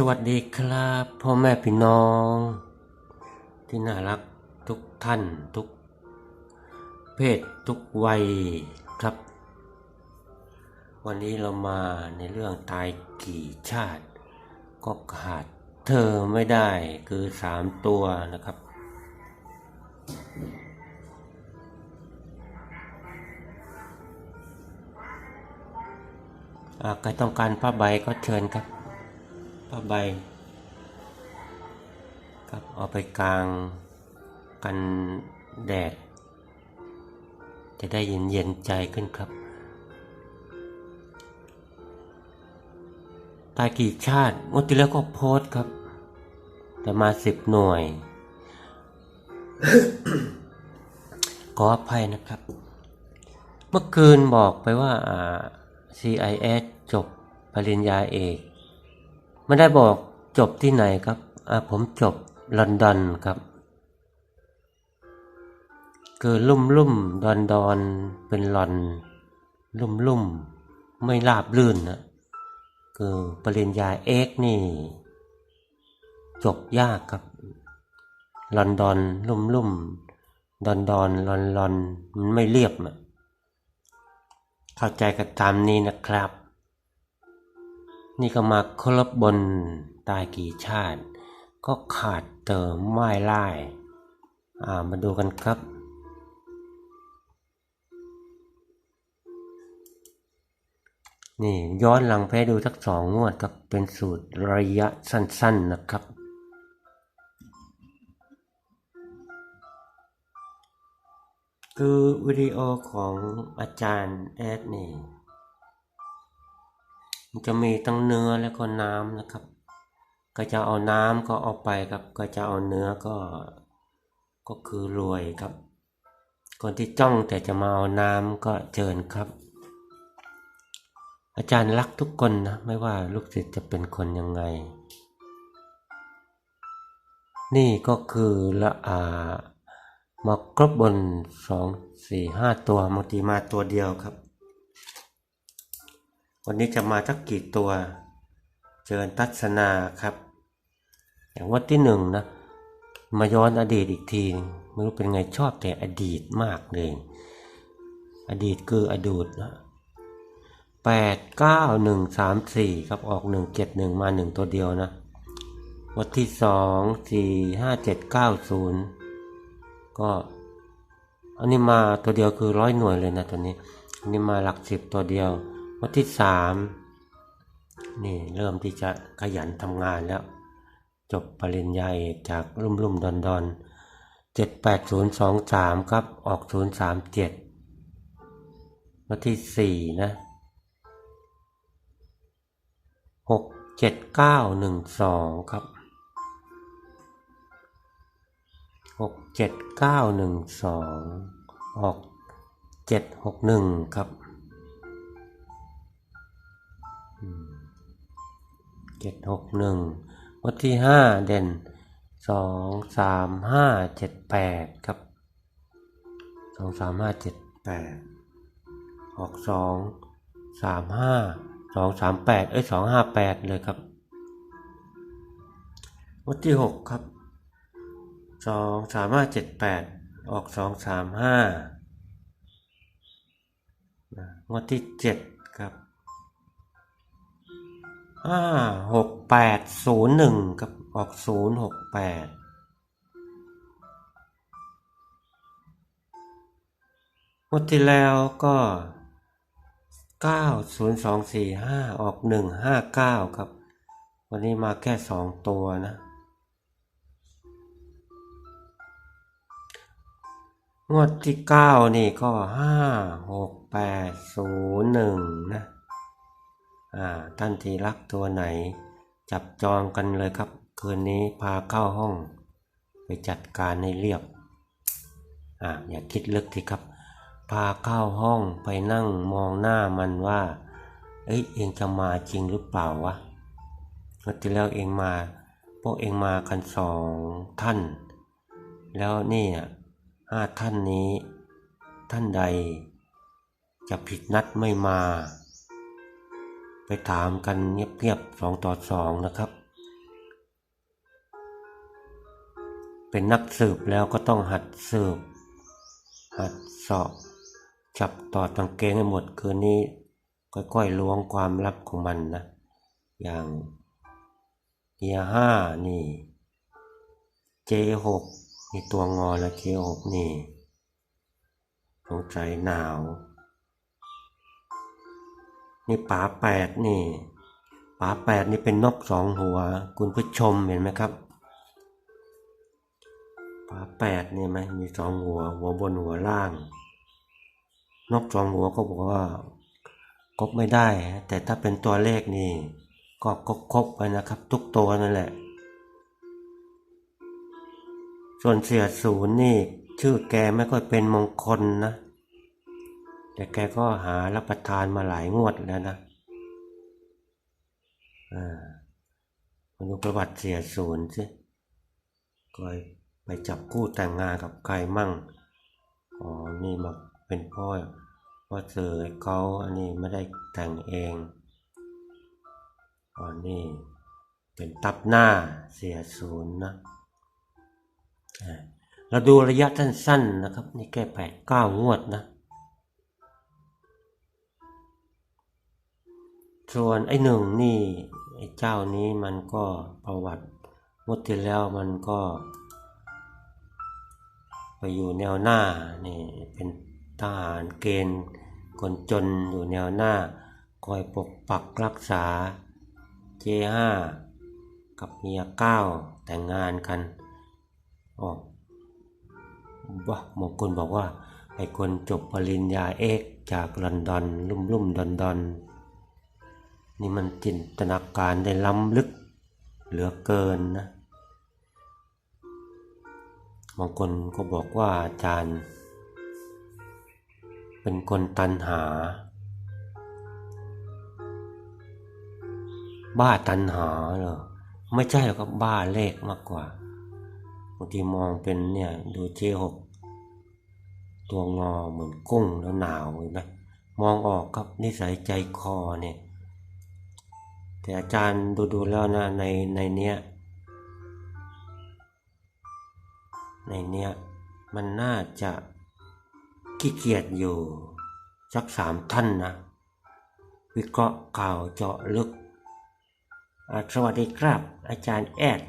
สวัสดีครับพ่อแม่พี่น้อง ที่น่ารักทุกท่านทุก เพศทุกวัยครับ วันนี้เรามาในเรื่องตายกี่ชาติ ก็ขาดเธอไม่ได้คือสามตัวนะครับ ใครต้องการผ้าใบก็เชิญครับ ผ้าใบครับเอาไปกลางกันแดด จะได้เย็นเย็นใจขึ้นครับตายกี่ชาติงวดที่แล้วก็โพสครับ แต่มาสิบหน่วย ขออภัยนะครับ เมื่อคืนบอกไปว่าอ่า CIS จบปริญญาเอก ไม่ได้บอกจบที่ไหนครับอาผมจบลอนดอนครับ คือลุ่มลุ่มดอนดอนเป็นลอน ลุ่มลุ่มไม่ราบลื่นนะคือปริญญาเอกนี่ จบยากครับ ลอนดอนลุ่มลุ่มดอนดอนลอนลอนมันไม่เรียบอะเข้าใจกันตามนี้นะครับ นี่ก็มาครบบนตายกี่ชาติ ก็ขาดเติมไม่ไล่อ่ามาดูกันครับ นี่ย้อนหลังไปดูสักสองงวดครับเป็นสูตรระยะสั้นๆนะครับคือวิดีโอของอาจารย์แอดนี่ มันจะมีทั้งเนื้อและก็น้ำนะครับ ก็จะเอาน้ำก็เอาไปครับ ก็จะเอาเนื้อก็ก็คือรวยครับ คนที่จ้องแต่จะมาเอาน้ำก็เชิญครับ อาจารย์รักทุกคนนะ ไม่ว่าลูกศิษย์จะเป็นคนยังไง นี่ก็คือละอามาครบบนสองสี่ห้าตัวบางทีมาตัวเดียวครับ วันนี้จะมาสักกี่ตัวเชิญทัศนาครับ อย่างวัดที่หนึ่งนะ มาย้อนอดีตอีกทีนึงไม่รู้เป็นไงชอบแต่อดีตมากเลย อดีตคืออดีตนะแปดเก้าหนึ่งสามสี่ครับออกหนึ่งเจ็ดหนึ่งมาหนึ่งตัวเดียวนะวัดที่สองสี่ห้าเจ็ดเก้าศูนย์ก็อันนี้มาตัวเดียวคือร้อยหน่วยเลยนะตัวนี้ อันนี้มาหลักสิบตัวเดียว วัดที่สามนี่เริ่มที่จะขยันทำงานแล้ว จบปริญญาเอกจากรุ่มรุ่มดอนดอนเจ็ดแปดศูนย์สองสามครับออกศูนย์สามเจ็ดวันที่สี่นะหกเจ็ดเก้าหนึ่งสองครับหกเจ็ดเก้าหนึ่งสองออกเจ็ดหกหนึ่งครับ เจ็ดหกหนึ่งวัดที่ห้าเด่นสองสามห้าเจ็ดแปดครับสองสามห้าเจ็ดแปดออกสองสามห้าสองสามแปดเอ้ยสองห้าแปดเลยครับ วัดที่หกครับสองสามห้าเจ็ดแปดออกสองสามห้างวดที่เจ็ด ห้าหกแปดศูนย์หนึ่งกับออกศูนย์หกแปดงวดที่แล้วก็เก้าศูนย์สองสี่ห้าออกหนึ่งห้าเก้าครับ วันนี้มาแค่สองตัวนะ งวดที่เก้านี่ก็ห้าหกแปดศูนย์หนึ่งนะ ท่านที่รักตัวไหน จับจองกันเลยครับ คืนนี้พาเข้าห้อง ไปจัดการให้เรียบอ่าอย่าคิดลึกทีครับ พาเข้าห้องไปนั่งมองหน้ามันว่า เอ้ยเองจะมาจริงหรือเปล่าวะเมื่อที่แล้วเองมา พวกเองมากันสองท่าน แล้วนี่อะห้าท่านนี้ ท่านใด จะผิดนัดไม่มา ไปถามกันเงียบๆสองต่อสองนะครับ เป็นนักสืบแล้วก็ต้องหัดสืบ หัดสอบ จับต่อตังเกงให้หมดคืนนี้ค่อยๆล้วงความลับของมันนะ อย่างเกียห้านี่เ J6 นี่ตัวงอและเจหกนี่สงสัยหนาว นี่ป๋าแปดนี่ป๋าแปดนี่เป็นนกสองหัว คุณผู้ชมเห็นไหมครับป๋าแปดนี่ไหมมีสองหัว หัวบนหัวล่าง นกสองหัวก็บอกว่าครบไม่ได้ แต่ถ้าเป็นตัวเลขนี่ ก็ครบไปนะครับ ทุกตัวนั่นแหละ ส่วนเสียศูนย์นี่ ชื่อแกไม่ค่อยเป็นมงคลนะ แต่แกก็หารับประทานมาหลายงวดแล้วนะอ่ามาดูประวัติเสียศูนย์สิก็ไปจับคู่แต่งงานกับใครมั่ง อ๋อ นี่มาเป็นพ่อพ่อเสือเขาอันนี้ไม่ได้แต่งเอง อ๋อ นี่เป็นตับหน้าเสียศูนย์นะอ่าเราดูระยะสั้นๆนะครับ นี่แค่แปดเก้างวดนะ ส่วนไอ้หนึ่งนี่ไอ้เจ้านี้มันก็ประวัติงวดที่แล้วมันก็ ไปอยู่แนวหน้านี่เป็นทหารเกณฑ์คนจนอยู่แนวหน้า คอยปกปักรักษา J5 กับเมียเก้าแต่งงานกันอ๋อว่าบางคนบอกว่าไอ้คนจบปริญญาเอกจากลอนดอน ลุ่มลุ่มดอนดอน นี่มันจินตนาการได้ล้ำลึกเหลือเกินนะ บางคนก็บอกว่าอาจารย์ เป็นคนตันหา บ้าตันหาเหรอ ไม่ใช่หรอกครับบ้าเลขมากกว่า บางทีมองเป็นเนี่ยดูเจหกตัวงอเหมือนกุ้งแล้วหนาวเห็นไหมมองออกครับนิสัยใจคอเนี่ย แต่อาจารย์ดูดูแล้วนะในในเนี้ยในเนี้ยมันน่าจะขี้เกียจอยู่สักสามท่านนะ วิเคราะห์ข่าวเจาะลึก สวัสดีครับ อาจารย์แอด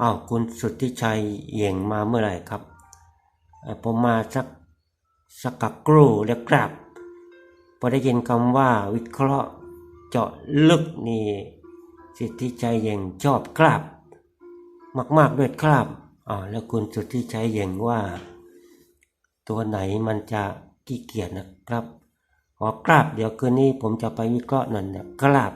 อ้าวคุณสุทธิชัยเอียงมาเมื่อไหร่ครับผมมาสักสักกักรู่แล้วครับพอได้ยินคำว่าวิเคราะห์ เจาะลึกนี่สิทธิชัยเอียงชอบครับมากๆด้วยครับอ๋อแล้วคุณสุทธิชัยเอียงว่า ตัวไหนมันจะขี้เกียจนะครับขอกราบเดี๋ยวคืนนี้ผมจะไปวิเคราะห์นั่นนะครับ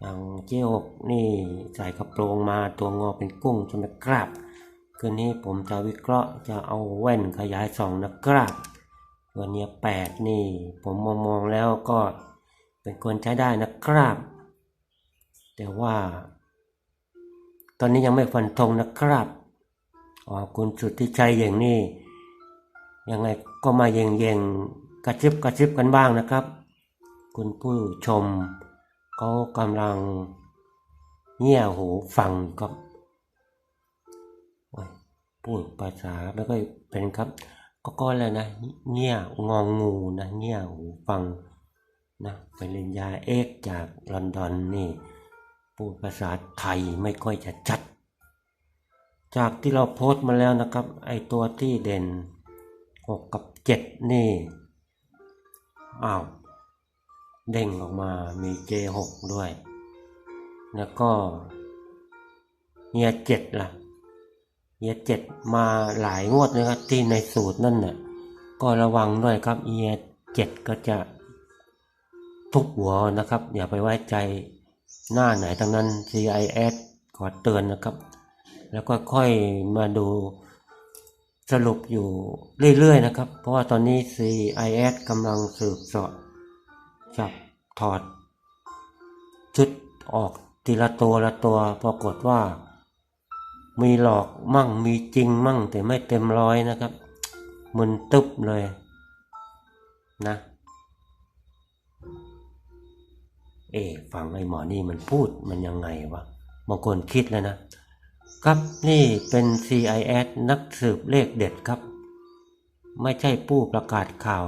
อย่างเจ๊หกนี่ใส่กระโปรงมาตัวงอเป็นกุ้งใช่ไหมครับคืนนี้ผมจะวิเคราะห์จะเอาแว่นขยายสองนะครับตัวเนี้ยแปดนี่ ผมมองมองๆแล้วก็ เป็นคนใช้ได้นะครับ แต่ว่า ตอนนี้ยังไม่ฟันธงนะครับอ๋อคุณสุดทธิชัยอย่างนี้ยังไงก็มาเยงเยงๆกระซิบกระซิบกันบ้างนะครับ คุณผู้ชมเขากำลังเงี่ยหูฟังครับโอ้ยพูดภาษาไม่ค่อยเป็นครับ ก็ก็แล้วนะเงี่ยงองงูนะเงี่ยหูฟัง นะปริญญาเอกจากลอนดอนนี่พูดภาษาไทยไม่ค่อยจะชัด จากที่เราโพสต์มาแล้วนะครับ ไอตัวที่เด่นหกกับเจ็ดนี่ อ้าว เด้งออกมามี J6 ด้วย แล้วก็เฮียเจ็ดล่ะเฮียเจ็ดมาหลายงวดนะครับที่ในสูตรนั่นน่ะก็ระวังด้วยครับเฮียเจ็ดก็จะ ทุบหัวนะครับ อย่าไปไว้ใจหน้าไหนทั้งนั้น CIS ขอเตือนนะครับ แล้วก็ค่อยมาดูสรุปอยู่เรื่อยๆนะครับ เพราะว่าตอนนี้ CIS กำลังสืบสอบจับถอด ชุดออกทีละตัวละตัวปรากฏว่า มีหลอกมั่งมีจริงมั่งแต่ไม่เต็มร้อยนะครับ มึนตึบเลยนะ เอ๊ฟังไอ้หมอนี่มันพูดมันยังไงวะบางคนคิดเลยนะ ครับนี่เป็น CIS นักสืบเลขเด็ดครับ ไม่ใช่ผู้ประกาศข่าว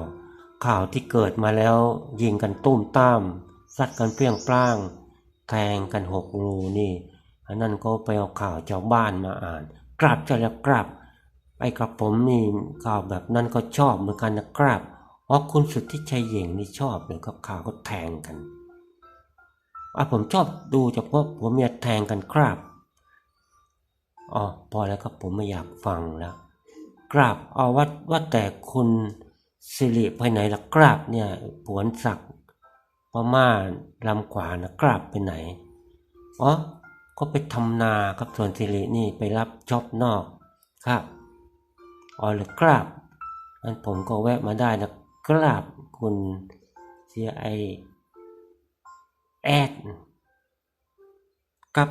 ข่าวที่เกิดมาแล้ว ยิงกันตุ้มตามซัดกันเปรี้ยงปร้างแทงกันหกรูนี่อันนั้นก็ไปเอาข่าวชาวบ้านมาอ่าน กราบจะแล้วกราบไอ้กระผมนี่ข่าวแบบนั้นก็ชอบเหมือนกันนะครับอ๋อคุณสุดทธิชัยเย่งนี่ชอบเลยครับข่าวก็แทงกัน อะผมชอบดูเฉพาะผัวเมียแทงกันครับอ๋อพอแล้วครับผมไม่อยากฟังแล้วกราบเอาว่าว่าแต่คุณสิริไปไหนล่ะกราบเนี่ยผวนศักดิ์พม่าลำขวานะกราบไปไหนอ๋อก็ไปทำนาครับส่วนสิรินี่ไปรับจ็อบนอกครับอ๋อหรือกราบนั้นผมก็แวะมาได้นะกราบคุณเสียไอ แอดครับ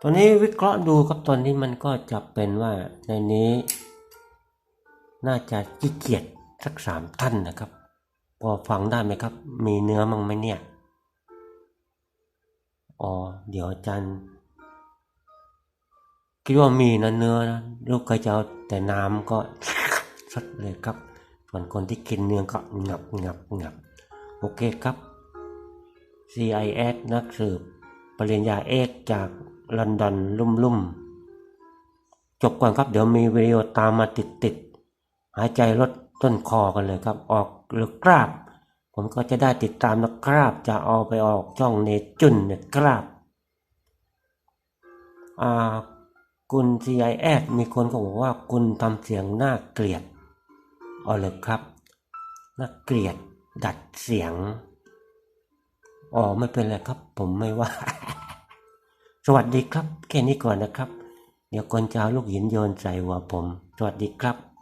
ตัวนี้วิเคราะห์ดูครับตอนนี้มันก็จะเป็นว่าในนี้ น่าจะขี้เกียจสักสามท่านนะครับ พอฟังได้ไหมครับ มีเนื้อมั้งไหมเนี่ย อ๋อ เดี๋ยวอาจารย์คิดว่ามีนะเนื้อนะลูกก็จะเอาแต่น้ำก็สัดเลยครับ ส่วนคนที่กินเนื้อก็งับงับงับ โอเคครับ CIS นักสืบ ปริญญาเอกจากลอนดอนลุ่มลุ่มๆจบก่อนครับ เดี๋ยวมีวิดีโอตามมาติดติดๆหายใจลดต้นคอกันเลยครับ ออกหรือกราบ ผมก็จะได้ติดตามนะครับ จะเอาไปออกช่องเนจุนเนี่ยครับอ่าคุณ CIS มีคนก็บอกว่าคุณทำเสียงน่าเกลียดเอาเลยครับ น่าเกลียด ดัดเสียง อ๋อไม่เป็นไรครับ ผมไม่ว่า สวัสดีครับ แค่นี้ก่อนนะครับ เดี๋ยวคนจะเอาลูกหินโยนใส่หัวผม สวัสดีครับ